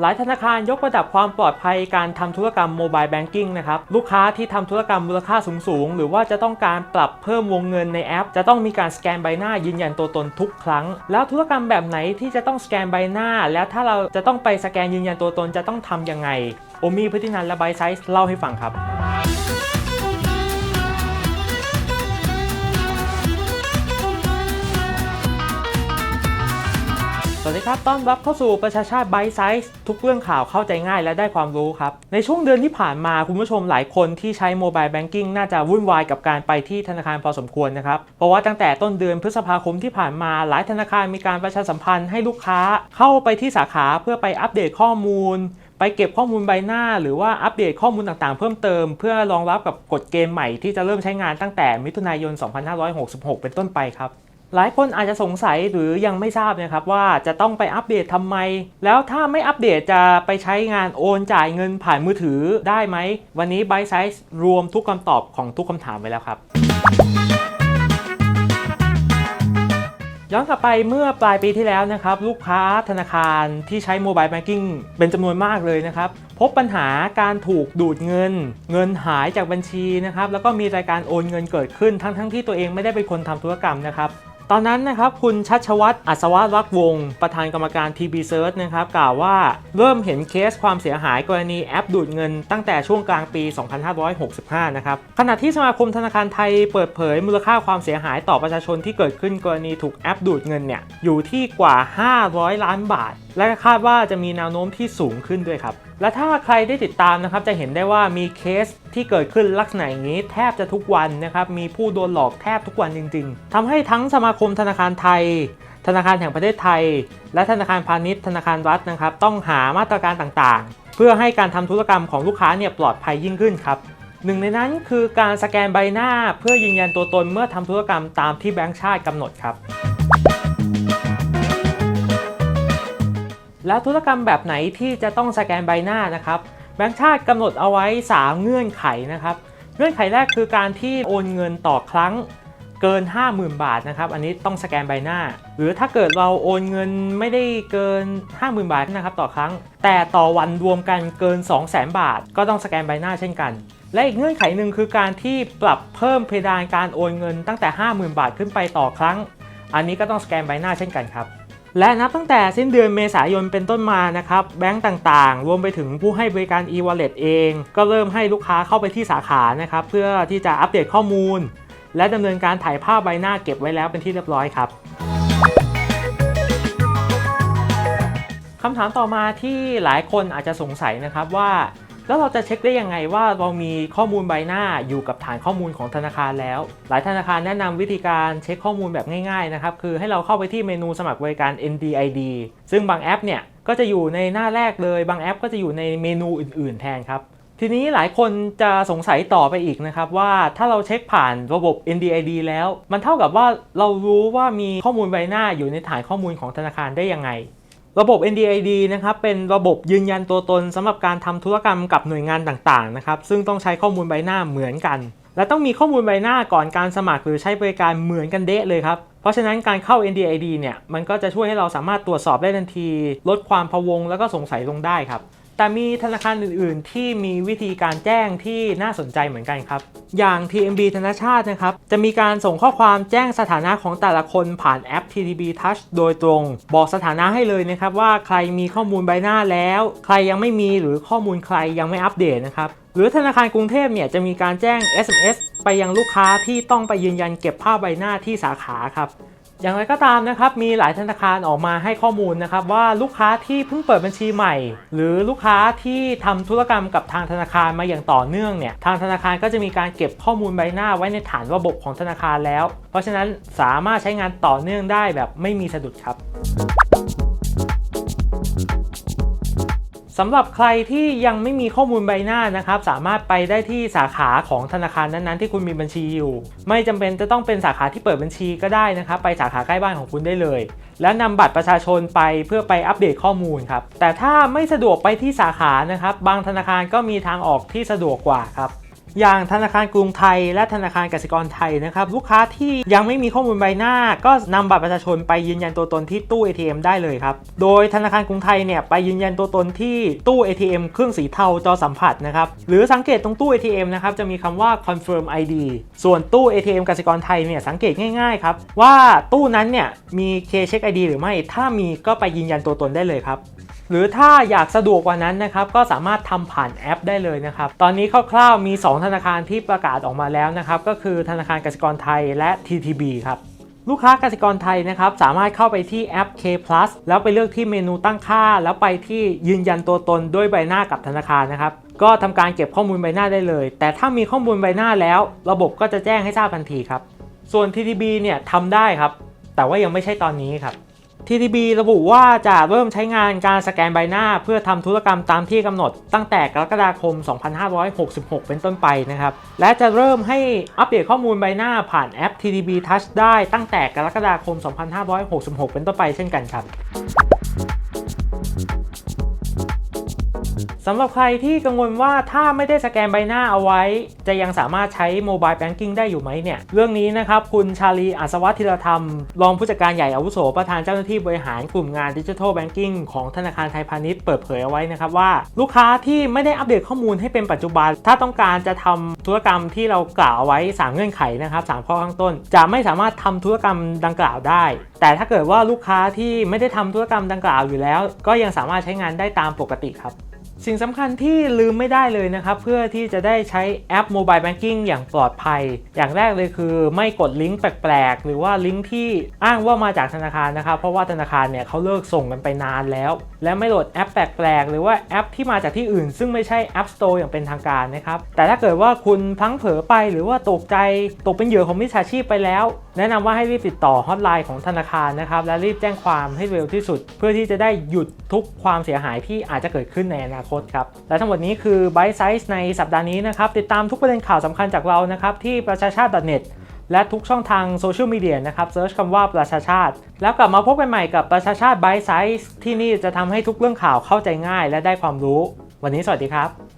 หลายธนาคารยกระดับความปลอดภัยการทำธุรกรรมโมบายแบงกิ้งนะครับ ลูกค้าที่ทำธุรกรรมมูลค่าสูงๆ หรือว่าจะต้องการปรับเพิ่มวงเงินในแอป จะต้องมีการสแกนใบหน้ายืนยันตัวตนทุกครั้ง แล้วธุรกรรมแบบไหนที่จะต้องสแกนใบหน้า แล้วถ้าเราจะต้องไปสแกนยืนยันตัวตนจะต้องทำยังไงโอมีพฤตินันและไบไซส์เล่าให้ฟังครับ สวัสดีครับ ต้อนรับเข้าสู่ประชาชาติไบไซส์ทุกเรื่องข่าวเข้าใจง่ายและได้ความรู้ครับ ในช่วงเดือนที่ผ่านมาคุณผู้ชมหลายคนที่ใช้โมบายแบงกิ้งน่าจะวุ่นวายกับการไปที่ธนาคารพอสมควรนะครับ เพราะว่าตั้งแต่ต้นเดือนพฤษภาคมที่ผ่านมาหลายธนาคารมีการประชาสัมพันธ์ให้ลูกค้า เข้าไปที่สาขาเพื่อไปอัปเดตข้อมูลไปเก็บข้อมูลใบหน้า หรือว่าอัปเดตข้อมูลต่างๆ เพิ่มเติม เพื่อรองรับกับกฎเกณฑ์ใหม่ที่จะเริ่มใช้งานตั้งแต่มิถุนายน 2566 เป็นต้นไปครับ หลายคนอาจจะสงสัยหรือยังไม่ทราบนะครับว่าจะต้องไปอัปเดตทำไม แล้วถ้าไม่อัปเดตจะไปใช้งานโอนจ่ายเงินผ่านมือถือได้ไหม วันนี้ b y s i z e รวมทุกคำตอบของทุกคำถามไว้แล้วครับ ย้อนกลับไปเมื่อปลายปีที่แล้วนะครับ ลูกค้าธนาคารที่ใช้โมบายแบงกิ้งเป็นจำนวนมากเลยนะครับพบปัญหาการถูกดูดเงิน เงินหายจากบัญชีนะครับ แล้วก็มีรายการโอนเงินเกิดขึ้นทั้งๆทที่ตัวเองไม่ได้เป็นคนทำธุรกรรมนะครับ ตอนนั้นนะครับคุณชัชวัตรอัศวรักวงศ์ประธานกรรมการ TB Search นะครับกล่าวว่าเริ่มเห็นเคสความเสียหายกรณีแอปดูดเงินตั้งแต่ช่วงกลางปี 2565 นะครับขณะที่สมาคมธนาคารไทยเปิดเผยมูลค่าความเสียหายต่อประชาชนที่เกิดขึ้นกรณีถูกแอปดูดเงินเนี่ยอยู่ที่กว่า 500 ล้านบาท และคาดว่าจะมีแนวโน้มที่สูงขึ้นด้วยครับ และถ้าใครได้ติดตามนะครับจะเห็นได้ว่ามีเคสที่เกิดขึ้นลักษณะอย่างนี้แทบจะทุกวันนะครับมีผู้โดนหลอกแทบทุกวันจริง ๆทำให้ทั้งสมาคมธนาคารไทย ธนาคารแห่งประเทศไทย และธนาคารพาณิชย์ ธนาคารรัฐนะครับ ต้องหามาตรการต่างๆ เพื่อให้การทำธุรกรรมของลูกค้าเนี่ยปลอดภัยยิ่งขึ้นครับหนึ่งในนั้นคือการสแกนใบหน้าเพื่อยืนยันตัวตนเมื่อทำธุรกรรมตามที่แบงก์ชาติกำหนดครับ แล้วธุรกรรมแบบไหนที่จะต้องสแกนใบหน้านะครับแบงก์ชาติกำหนดเอาไว้ 3 เงื่อนไขนะครับ เงื่อนไขแรกคือการที่โอนเงินต่อครั้งเกิน 50,000 บาทนะครับ อันนี้ต้องสแกนใบหน้า หรือถ้าเกิดเราโอนเงินไม่ได้เกิน 50,000 บาทนะครับต่อครั้ง แต่ต่อวันรวมกันเกิน 200,000 บาท ก็ต้องสแกนใบหน้าเช่นกัน และอีกเงื่อนไขหนึ่งคือการที่ปรับเพิ่มเพดานการโอนเงินตั้งแต่ 50,000 บาทขึ้นไปต่อครั้ง อันนี้ก็ต้องสแกนใบหน้าเช่นกันครับ และนับตั้งแต่สิ้นเดือนเมษายนเป็นต้นมานะครับแบงก์ต่างๆ รวมไปถึงผู้ให้บริการ e-wallet เอง ก็เริ่มให้ลูกค้าเข้าไปที่สาขานะครับเพื่อที่จะอัปเดตข้อมูล และดำเนินการถ่ายภาพใบหน้าเก็บไว้แล้วเป็นที่เรียบร้อยครับคำถามต่อมาที่หลายคนอาจจะสงสัยนะครับว่า แล้วเราจะเช็คได้ยังไงว่าเรามีข้อมูลใบหน้าอยู่กับฐานข้อมูลของธนาคารแล้ว หลายธนาคารแนะนำวิธีการเช็คข้อมูลแบบง่ายๆนะครับคือให้เราเข้าไปที่เมนูสมัครบริการ NDID ซึ่งบางแอปเนี่ยก็จะอยู่ในหน้าแรกเลย บางแอปก็จะอยู่ในเมนูอื่น ๆ แทนครับทีนี้หลายคนจะสงสัยต่อไปอีกนะครับว่าถ้าเราเช็คผ่านระบบ NDID แล้ว มันเท่ากับว่าเรารู้ว่ามีข้อมูลใบหน้าอยู่ในฐานข้อมูลของธนาคารได้ยังไง ระบบ NDID นะครับเป็นระบบยืนยันตัวตนสำหรับการทำธุรกรรมกับหน่วยงานต่างๆนะครับซึ่งต้องใช้ข้อมูลใบหน้าเหมือนกัน และต้องมีข้อมูลใบหน้าก่อนการสมัครหรือใช้บริการเหมือนกันเดะเลยครับเพราะฉะนั้นการเข้า NDID เนี่ยมันก็จะช่วยให้เราสามารถตรวจสอบได้ทันที ลดความพะวงแล้วก็สงสัยลงได้ครับ แต่มีธนาคารอื่น ๆ ที่มีวิธีการแจ้งที่น่าสนใจเหมือนกันครับ อย่าง TMB ธนาชาตินะครับ จะมีการส่งข้อความแจ้งสถานะของแต่ละคนผ่านแอป TTB Touch โดยตรง บอกสถานะให้เลยนะครับว่าใครมีข้อมูลใบหน้าแล้ว ใครยังไม่มีหรือข้อมูลใครยังไม่อัปเดตนะครับหรือธนาคารกรุงเทพเนี่ยจะมีการแจ้ง SMS ไปยังลูกค้าที่ต้องไปยืนยันเก็บภาพใบหน้าที่สาขาครับ อย่างไรก็ตามนะครับมีหลายธนาคารออกมาให้ข้อมูลนะครับว่าลูกค้าที่เพิ่งเปิดบัญชีใหม่ หรือลูกค้าที่ทำธุรกรรมกับทางธนาคารมาอย่างต่อเนื่องเนี่ยทางธนาคารก็จะมีการเก็บข้อมูลใบหน้าไว้ในฐานระบบของธนาคารแล้ว เพราะฉะนั้นสามารถใช้งานต่อเนื่องได้แบบไม่มีสะดุดครับ สำหรับใครที่ยังไม่มีข้อมูลใบหน้านะครับ สามารถไปได้ที่สาขาของธนาคารนั้นๆ ที่คุณมีบัญชีอยู่ ไม่จำเป็นจะต้องเป็นสาขาที่เปิดบัญชีก็ได้นะครับ ไปสาขาใกล้บ้านของคุณได้เลย แล้วนำบัตรประชาชนไปเพื่อไปอัปเดตข้อมูลครับแต่ถ้าไม่สะดวกไปที่สาขานะครับ บางธนาคารก็มีทางออกที่สะดวกกว่าครับ อย่างธนาคารกรุงไทย และธนาคารกสิกรไทยนะครับลูกค้าที่ยังไม่มีข้อมูลใบหน้า ก็นำบัตรประชาชนไปยืนยันตัวตนที่ตู้ ATM ได้เลยครับ โดยธนาคารกรุงไทยเนี่ยไปยืนยันตัวตนที่ตู้ ATM เครื่องสีเทาจอสัมผัสนะครับหรือสังเกตตรงตู้ ATM นะครับจะมีคำว่า confirm ID ส่วนตู้ ATM กสิกรไทยเนี่ยสังเกตง่ายๆครับว่าตู้นั้นเนี่ยมี K check ID หรือไม่ ถ้ามีก็ไปยืนยันตัวตนได้เลยครับ หรือถ้าอยากสะดวกกว่านั้นนะครับก็สามารถทำผ่านแอปได้เลยนะครับ ตอนนี้คร่าวๆมี 2 ธนาคารที่ประกาศออกมาแล้วนะครับ ก็คือธนาคารกสิกรไทยและ TTB ครับลูกค้ากสิกรไทยนะครับ สามารถเข้าไปที่แอป K Plus แล้วไปเลือกที่เมนูตั้งค่า แล้วไปที่ยืนยันตัวตนด้วยใบหน้ากับธนาคารนะครับ ก็ทำการเก็บข้อมูลใบหน้าได้เลย แต่ถ้ามีข้อมูลใบหน้าแล้ว ระบบก็จะแจ้งให้ทราบทันทีครับ ส่วน TTB เนี่ยทำได้ครับ แต่ว่ายังไม่ใช่ตอนนี้ครับ TTB ระบุว่าจะเริ่มใช้งานการสแกนใบหน้า เพื่อทำธุรกรรมตามที่กำหนด ตั้งแต่กรกฎาคม 2566 เป็นต้นไปนะครับ และจะเริ่มให้อัปเดตข้อมูลใบหน้าผ่านแอป TTB Touch ได้ตั้งแต่กรกฎาคม 2566 เป็นต้นไปเช่นกันครับ สำหรับใครที่กังวลว่าถ้าไม่ได้สแกนใบหน้าเอาไว้ จะยังสามารถใช้โมบายแบงกิ้งได้อยู่ไหมเนี่ย เรื่องนี้นะครับ คุณชาลีอัศวัตธีรธรรม รองผู้จัดการใหญ่อาวุโสประธานเจ้าหน้าที่บริหารกลุ่มงานดิจิทัลแบงกิ้งของธนาคารไทยพาณิชย์เปิดเผยเอาไว้นะครับว่า ลูกค้าที่ไม่ได้อัปเดตข้อมูลให้เป็นปัจจุบัน ถ้าต้องการจะทำธุรกรรมที่เรากล่าวเอาไว้ 3 เงื่อนไขนะครับ3ข้อข้างต้น จะไม่สามารถทำธุรกรรมดังกล่าวได้ แต่ถ้าเกิดว่าลูกค้าที่ไม่ได้ทำธุรกรรมดังกล่าวอยู่แล้ว ก็ยังสามารถใช้งานได้ตามปกติครับ สิ่งสำคัญที่ลืมไม่ได้เลยนะครับ เพื่อที่จะได้ใช้แอป Mobile Banking อย่างปลอดภัย อย่างแรกเลยคือไม่กดลิงก์แปลกๆ หรือว่าลิงก์ที่อ้างว่ามาจากธนาคารนะครับ เพราะว่าธนาคารเนี่ยเขาเลิกส่งกันไปนานแล้ว และไม่โหลดแอปแปลกๆ หรือว่าแอปที่มาจากที่อื่น ซึ่งไม่ใช่ App Store อย่างเป็นทางการนะครับ แต่ถ้าเกิดว่าคุณพลั้งเผลอไปหรือว่าตกใจตกเป็นเหยื่อของมิจฉาชีพไปแล้ว แนะนำว่าให้รีบติดต่อฮอตไลน์ของธนาคารนะครับและรีบแจ้งความให้เร็วที่สุด เพื่อที่จะได้หยุดทุกความเสียหายที่อาจจะเกิดขึ้นในอนานาคตครับ และทั้งหมดนี้คือ Byte Size ในสัปดาห์นี้นะครับ ติดตามทุกประเด็นข่าวสำคัญจากเรานะครับที่ประชาชาติ .net และทุกช่องทางโซเชียลมีเดียนะครับเซิร์ชคำว่าประชาชาติ แล้วกลับมาพบกันใหม่กับประชาชาติ Byte Size ที่นี่จะทำให้ทุกเรื่องข่าวเข้าใจง่าย และได้ความรู้ วันนี้สวัสดีครับ